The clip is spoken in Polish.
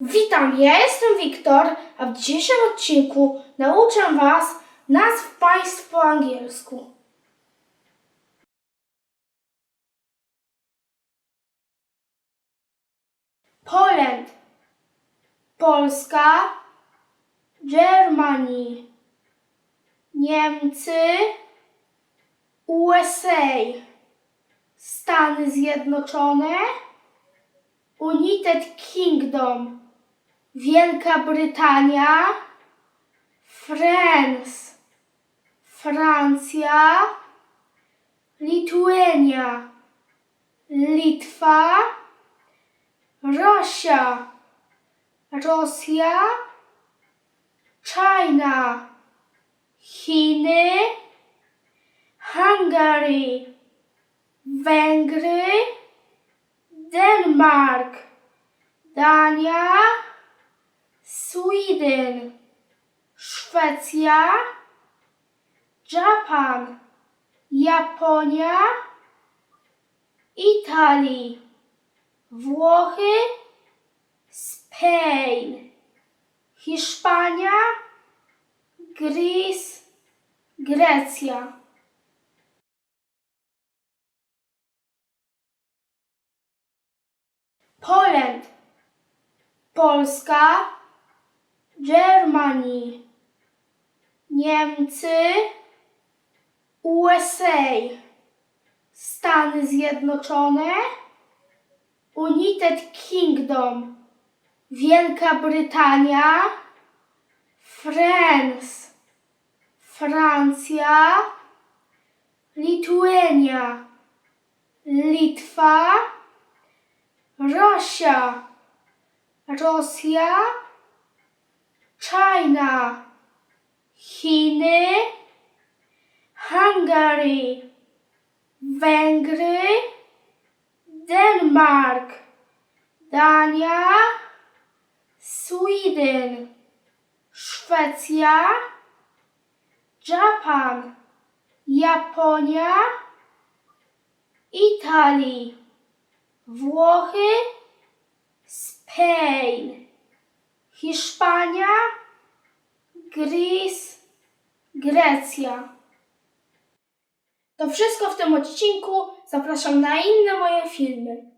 Witam, ja jestem Wiktor, a w dzisiejszym odcinku nauczę Was nazw państw po angielsku. Poland, Polska, Germany, Niemcy, USA, Stany Zjednoczone, United Kingdom, Wielka Brytania, France, Francja, Lithuania, Litwa, Rosja, Rosja, China, Chiny, Hungary, Węgry, Denmark, Dania, Sweden, Szwecja, Japan, Japonia, Italii, Włochy, Spain, Hiszpania, Greece, Grecja. Poland, Polska, Germany, Niemcy, USA, Stany Zjednoczone, United Kingdom, Wielka Brytania, France, Francja, Lithuania, Litwa, Rosja, Rosja, China, Chiny, Hungary, Węgry, Denmark, Dania, Sweden, Szwecja, Japan, Japonia, Italii, Włochy, Spain, Hiszpania, Greece, Grecja. To wszystko w tym odcinku. Zapraszam na inne moje filmy.